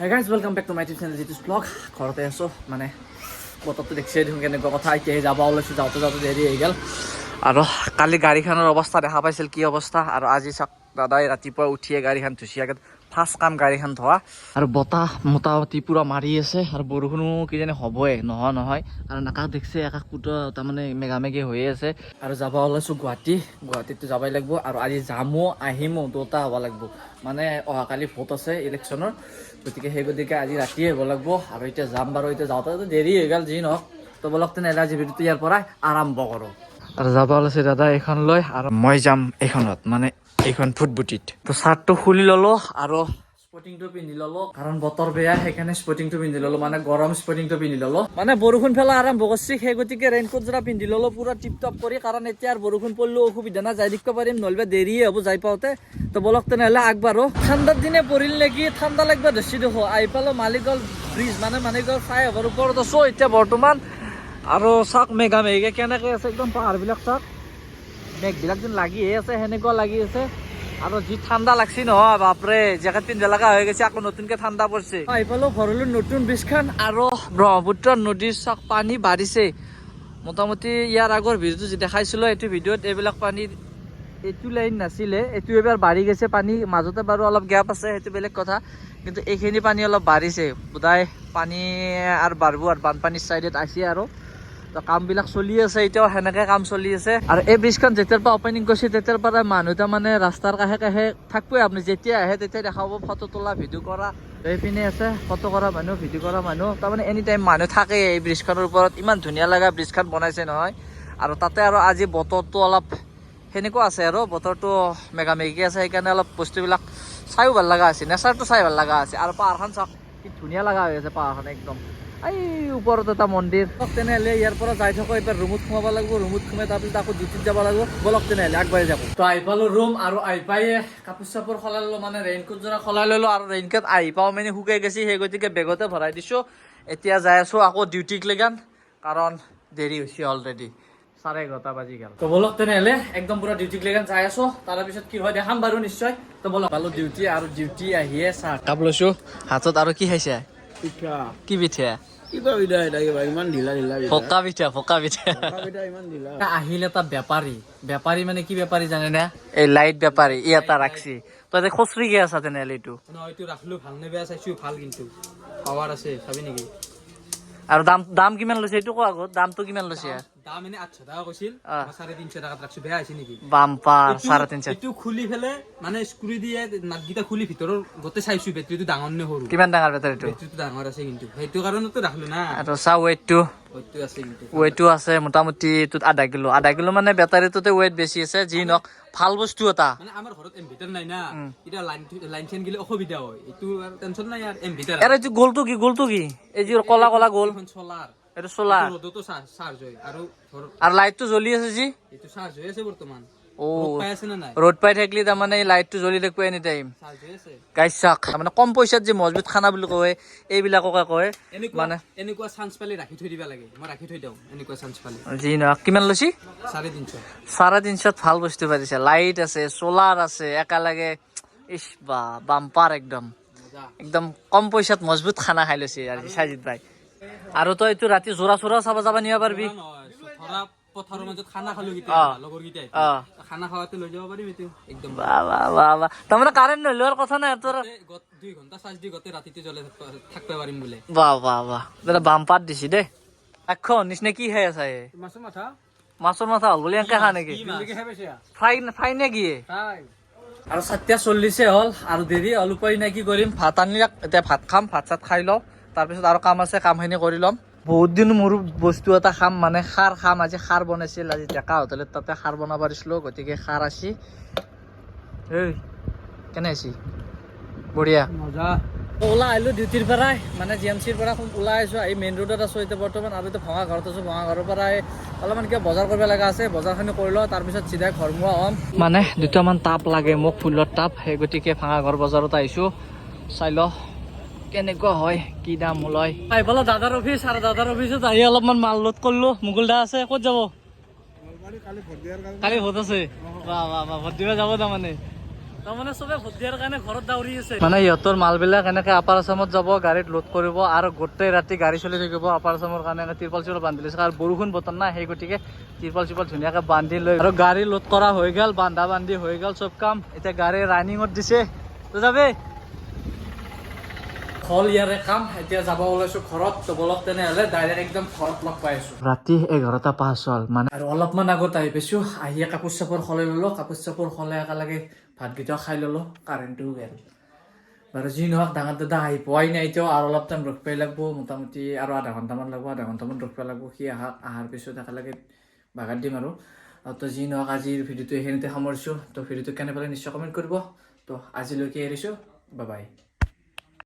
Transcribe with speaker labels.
Speaker 1: Hey guys welcome back to my YouTube channel জিতুছ vlog ঘৰতে আছোঁ মানে বতৰটো দেখিছে দেখোন কেনেকুৱা কথা এতিয়াহে যাব ওলাইছোঁ, যাওঁতে যাওঁতে দেৰি হৈ গ'ল। আৰু কালি গাড়ীখনৰ অৱস্থা দেখা পাইছিল, কি অৱস্থা? আৰু আজি চাওক, দাদাই ৰাতিপুৱা উঠিয়ে গাড়ীখন ধুচিয়াকৈ ফাৰ্ষ্ট কাম গাড়ীখন ধোৱা। আৰু বতাহ মোটামুটি পূৰা মাৰি আছে আৰু বৰষুণো কিজানি হ'বই নহয় নহয়। কাৰণ আকাশ দেখিছে আকাশ পুতো তাৰমানে মেঘামেঘি হৈয়ে আছে। আৰু যাব ওলাইছোঁ গুৱাহাটী গুৱাহাটীততো যাবই লাগিব আৰু আজি যামো আহিমো দুটা হ'ব লাগিব। মানে অহাকালি ভোট আছে ইলেকশ্যনৰ গতিকে সেই গতিকে আজি ৰাতিয়ে হ'ব লাগিব। আৰু এতিয়া যাম বাৰু এতিয়া যাওঁতে দেৰি হৈ গ'ল যি নহওক। তো বলক তেনেহ'লে আজি ভিডিঅ'টো ইয়াৰ পৰাই আৰম্ভ কৰোঁ। আৰু যাব ওলাইছে দাদা এইখন লৈ আৰু মই যাম এইখনত। মানে এইখন ফুটবুটিত তো চাৰ্টটো খুলি ল'লো আৰু স্পৰ্টিংটো পিন্ধি ল'লো। কাৰণ বতৰ বেয়া, সেইকাৰণে স্পৰ্টিংটো পিন্ধি ল'লো। মানে গৰম স্পৰ্টিংটো পিন্ধি ল'লো। মানে বৰষুণ ফেলা আৰম্ভ কৰিছে, সেই গতিকে ৰেইনকোট যোৰা পিন্ধি ল'লো, পুৰা টিপ টপ কৰি। কাৰণ এতিয়া আৰু বৰষুণ পৰিলেও অসুবিধা নাই, যাই দিব পাৰিম, নহ'লে দেৰিয়ে হ'ব যাই পাওঁতে। তো বলক তেনেহ'লে আগবাঢ়ো। ঠাণ্ডাৰ দিনে পৰিল নেকি? ঠাণ্ডা লাগিব ধৰিছি দেখো। আহি পালো মালিগাঁও ব্ৰিজ মানে মালিগাঁও ফ্লাইঅভাৰ ওপৰত আছো। এতিয়া বৰ্তমান আৰু চাওক মেঘা মেঘে কেনেকে আছে, একদম পাহাৰবিলাক চাওক। মেঘবিলাক যেন লাগিয়ে আছে সেনেকুৱা লাগি আছে। আৰু যি ঠাণ্ডা লাগছি নহয় বাপৰে জেকেট পিন্ধা লগা হৈ গৈছে আকৌ নতুনকে ঠাণ্ডা পৰিছে। পালো ভৰলো নতুন ব্ৰিজখন আৰু ব্ৰহ্মপুত্ৰ নদীৰ চাওক পানী বাঢ়িছে। মোটামুটি ইয়াৰ আগৰ ভিডিঅ'টো যি দেখাইছিলো এইটো ভিডিঅ'ত এইবিলাক পানী এইটো লাইন নাছিলে এইটো এবাৰ বাঢ়ি গৈছে পানী মাজতে বাৰু অলপ গেপ আছে সেইটো বেলেগ কথা। কিন্তু এইখিনি পানী অলপ বাঢ়িছে। বোধহয় পানী আৰু বাঢ়িব আৰু বানপানীৰ চাইডত আছে আৰু। কামবিলাক চলি আছে, এতিয়াও সেনেকে কাম চলি আছে। আৰু এই ব্ৰিজখন যেতিয়াৰ পৰা অপেনিং কৰিছে, তেতিয়াৰ পৰা মানুহ তাৰমানে ৰাস্তাৰ কাষে কাষে থাকবই। আপুনি যেতিয়া আহে তেতিয়া দেখাব ফটো তোলা ভিডিঅ' কৰা। এইপিনে আছে ফটো কৰা মানুহ ভিডিঅ' কৰা মানুহ। তাৰমানে এনি টাইম মানুহ থাকে এই ব্ৰিজখনৰ ওপৰত। ইমান ধুনীয়া লগা ব্ৰিজখন বনাইছে নহয়। আৰু তাতে আৰু আজি বতৰটো অলপ সেনেকুৱা আছে আৰু। বতৰটো মেঘামেঘি আছে, সেইকাৰণে অলপ বস্তুবিলাক চাইও ভালো লগা আছে। নেচাৰটো চাই ভালো লগা আছে। আৰু পাহাৰখন চাওক, কি ধুনীয়া লগা হৈ আছে পাহাৰখন, একদম। এই ওপৰত এটা মন্দিৰ। তেনেহ'লে, ইয়াৰ পৰা যাই থাকো এবাৰ ৰুমত সোমাব লাগিব ৰুমত সোমাই তাৰপিছত ডিউটিত যাব লাগিব। বলক তেনেহ'লে, আগবাঢ়ি যাব। তো আহি পালো ৰুম আৰু আহি পাই কাপোৰ চাপোৰ সলাই ললো মানে ৰেইনকোট যোৰা সলাই ললো আৰু ৰেইনকোট আহি পাওঁ মানে শুকাই গৈছে, সেই গতিকে বেগতে ভৰাই দিছো। এতিয়া যাই আছো আকৌ ডিউটিক লেগান কাৰণ দেৰি হৈছে অলৰেডি চাৰে এঘাৰটা বাজি গেল। তো বলক তেনেহ'লে, একদম পুৰা ডিউটিক লেগান যাই আছো। তাৰপিছত কি হয়, দেখাম বাৰু নিশ্চয়। তো বলক, পালো ডিউটি আৰু ডিউটি আহিয়ে চাহ কাপ লৈছো। হাতত আৰু কি খাইছে?
Speaker 2: পিঠা।
Speaker 1: কি পিঠা?
Speaker 2: কিবা পিঠা এটা কিবা ইমান ঢিলা ঢিলা পিঠা।
Speaker 1: পিঠা পকা পিঠা।
Speaker 2: পকা পিঠা ইমান ঢিলা।
Speaker 1: আহিল এটা বেপাৰী। বেপাৰী মানে কি বেপাৰী জানে না এই লাইট বেপাৰী ই এটা ৰাখছি। তই এতিয়া খুচৰিকে আছা তেনেহ'লে এইটো।
Speaker 3: এইটো ৰাখলো ভালো নে বেয়া চাইছো ভালো কিন্তু। পাৱাৰ আছে চাবি নেকি?
Speaker 1: আৰু দাম দাম কিমান লৈছে এইটো কোৱা আগত? দামটো কিমান লৈছে?
Speaker 3: দাম এনে আঠশ টকা কৈছিল।
Speaker 1: আহ।
Speaker 3: মই চাৰে তিনশ টকাত ৰাখছো বেয়া হৈছে নেকি?
Speaker 1: বাম্পাৰ
Speaker 3: এইটো-
Speaker 1: চাৰে তিনশ।
Speaker 3: এইটো খুলি ফেলে মানে স্ক্রু দিয়ে নাটকেইটা খুলি ভিতৰৰ গোটেই চাইছো বেটাৰীটো ডাঙৰ নে সৰু।
Speaker 1: কিমান ডাঙৰ বেটাৰীটো?
Speaker 3: বেটাৰীটো ডাঙৰ আছে কিন্তু। সেইটো কাৰণেতো ৰাখলো না।
Speaker 1: আৰু চা
Speaker 3: কিন্তু
Speaker 1: ৱেইটো আছে মোটামুটি এইটোত আধা কিলো। আধা কিলো মানে বেটাৰীটোতে ৱেইট বেছি আছে যি নহওক ভালো বস্তু এটা।
Speaker 3: মানে এইটো
Speaker 1: গ'লটো কি গ'লটো কি? এই যি কলা কলা গ'ল।
Speaker 3: চলাৰ
Speaker 1: এইটো চলাৰ
Speaker 3: আৰু
Speaker 1: লাইটটো জ্বলি আছে যি।
Speaker 3: এইটো চাৰ্জ হৈ আছে বৰ্তমান। ৰ'দ পাই
Speaker 1: থাকিলে তাৰমানে এই লাইটটো জ্বলি থাকিব এনি টাইম গাইছ চাক তাৰমানে কম পইচাত যে মজবুত খানা বুলি কয় এইবিলাককে কয় মানে
Speaker 3: এনেকুৱা চান্স পালে ৰাখি থৈ দিব লাগে। মই ৰাখি থৈ দিওঁ এনেকুৱা চান্স পালে।
Speaker 1: যি নহওক কিমান লৈছি?
Speaker 3: চাৰে তিনশ।
Speaker 1: চাৰে তিনশত ভালো বস্তু পাইছে লাইট আছে চলাৰ আছে একেলগে ইচ বা বাম্পাৰ একদম। একদম কম পইচাত মজবুত খানা খাই লৈছে আজি সাজিত ভাই। আৰু তই এইটো ৰাতি জোৰা চোৰা চাব যাব নিব পাৰিবি।
Speaker 3: পথাৰৰ মাজত খানা খালো
Speaker 1: অ।
Speaker 3: লগৰ কেইটাই। খানা খাওয়াতে লৈ যাব পাৰিম এইটো একদম।
Speaker 1: বা বা বা বা। তাৰমানে কাৰেণ্ট নহ'লেও কথা নাই তোৰ।
Speaker 3: গোটেই গত- দুই ঘণ্টা চাৰ্জ দি গোটেই ৰাতিটো জ্বলে থাকব- পাৰিম বোলে।
Speaker 1: বা বা বা। দাদা বাম্পাৰ দিছি দেই। এখন নিচিনা কি খাই আছা
Speaker 3: মাছৰ মাথা?
Speaker 1: মাছৰ মাথা হ'ল বুলি এনেকে খা নেকি? ফ্ৰাই ফ্ৰাই নে কি? আৰু চাতিয়া চল্লিছে হ'ল আৰু দেৰি হ'ল উপায় নাই কি কৰিম? ভাত আনিলে এতিয়া ভাত খাম ভাত চাত খাই লওঁ। তাৰপিছত আৰু কাম আছে কামখিনি কৰি ল'ম। বহুত দিন মোৰ বস্তু এটা খাম মানে খাৰ খাম আজি খাৰ বনাইছিল আজি ডেকা হোটেলত তাতে খাৰ বনাব দিছিলোঁ গতিকে খাৰ আছি। এই কেনে আছি? বঢ়িয়া।
Speaker 3: মজা।
Speaker 1: ওলাই আহিলোঁ ডিউটিৰ পৰাই মানে জি এম চিৰ পৰা ওলাই আহিছোঁ আহি মেইন ৰোডত আছোঁ এতিয়া বৰ্তমান আৰু এতিয়া ভঙা ঘৰত আছোঁ ভঙা ঘৰৰ পৰাই অলপমান কিবা বজাৰ কৰিব লগা আছে বজাৰখিনি কৰি লওঁ তাৰপিছত চিধাই ঘৰমুৱা হ'ম। মানে দুটামান টাপ লাগে মোক ফুলৰ টাপ সেই গতিকে ভাঙা ঘৰ বজাৰত আহিছোঁ। চাই ল কেনেকুৱা হয় কি দাম লয় আহি পালোঁ দাদাৰ অফিচ আৰু দাদাৰ অফিচত আহি অলপমান মাল লোড কৰিলোঁ। মুকুল দা আছে ক'ত যাব? কালি ভোট আছে। বাহ বাহ বাহ ভোট দিব যাব তাৰমানে।
Speaker 4: তাৰমানে চবে ভোট দিয়াৰ কাৰণে ঘৰত দাউৰি আছে।
Speaker 1: মানে ইহঁতৰ মালবিলাক এনেকে আপাৰ আছামত যাব গাড়ীত লোড কৰিব আৰু গোটেই ৰাতি গাড়ী চলি থাকিব আপাৰ আছামৰ কাৰণে এনেকে তিৰপাল চিৰপাল বান্ধি লৈছে। আৰু বৰষুণ বতৰ না সেই গতিকে তিৰপাল চিৰপাল ধুনীয়াকে বান্ধি লৈ আৰু গাড়ী লোড কৰা হৈ গ'ল বান্ধা বান্ধি হৈ গ'ল চব কাম। এতিয়া গাড়ী ৰানিঙত দিছে। তই যাবি? হ'ল ইয়াৰে কাম এতিয়া যাব ওলাইছো ঘৰত তো বলক তেনেহ'লে ডাইৰেক্ট একদম ঘৰত লগ পাই আছো। ৰাতি এঘাৰটা পাঁচ হ'ল মানে আৰু অলপমান আগত আহি পাইছো আহিয়ে কাপোৰ চাপোৰ সলাই ল'লো কাপোৰ চাপোৰ সলাই একেলগে ভাতকেইটা খাই ল'লো কাৰেণ্টটোও গেল। বাৰু যি নহওক ডাঙৰ দাদা আহি পোৱাই নাই এতিয়াও আৰু অলপ টাইম ৰখিবই লাগব মোটামুটি আৰু আধা ঘণ্টামান লাগব আধা ঘণ্টামান ৰখিব লাগব সি আহা অহাৰ পিছত একেলগে বাগাত দিম আৰু। আৰু তো যি নহওক আজিৰ ভিডিঅ'টো এইখিনিতে সামৰিছোঁ তো ভিডিঅ'টো কেনে পালে নিশ্চয় কমেণ্ট কৰিব তো আজিলৈকে এৰিছোঁ বাই বাই